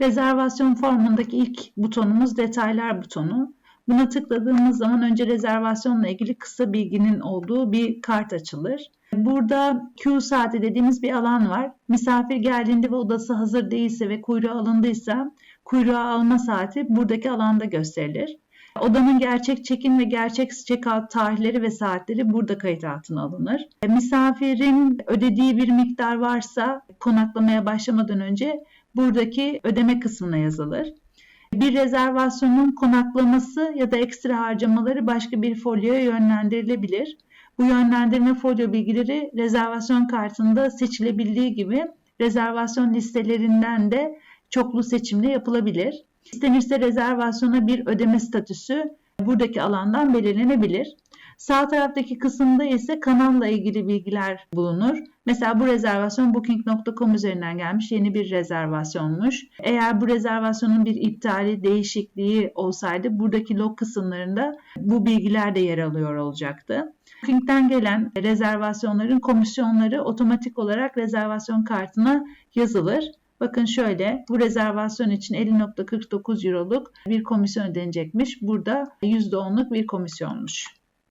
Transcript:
Rezervasyon formundaki ilk butonumuz detaylar butonu. Buna tıkladığımız zaman önce rezervasyonla ilgili kısa bilginin olduğu bir kart açılır. Burada Q saati dediğimiz bir alan var. Misafir geldiğinde ve odası hazır değilse ve kuyruğa alındıysa kuyruğa alma saati buradaki alanda gösterilir. Odanın gerçek check-in ve gerçek check-out tarihleri ve saatleri burada kayıt altına alınır. Misafirin ödediği bir miktar varsa konaklamaya başlamadan önce buradaki ödeme kısmına yazılır. Bir rezervasyonun konaklaması ya da ekstra harcamaları başka bir folyoya yönlendirilebilir. Bu yönlendirme folyo bilgileri rezervasyon kartında seçilebildiği gibi rezervasyon listelerinden de çoklu seçimle yapılabilir. İstenirse rezervasyona bir ödeme statüsü buradaki alandan belirlenebilir. Sağ taraftaki kısımda ise kanalla ilgili bilgiler bulunur. Mesela bu rezervasyon booking.com üzerinden gelmiş yeni bir rezervasyonmuş. Eğer bu rezervasyonun bir iptali, değişikliği olsaydı buradaki log kısımlarında bu bilgiler de yer alıyor olacaktı. Booking'den gelen rezervasyonların komisyonları otomatik olarak rezervasyon kartına yazılır. Bakın şöyle bu rezervasyon için 50.49 euroluk bir komisyon ödenecekmiş. Burada %10'luk bir komisyonmuş.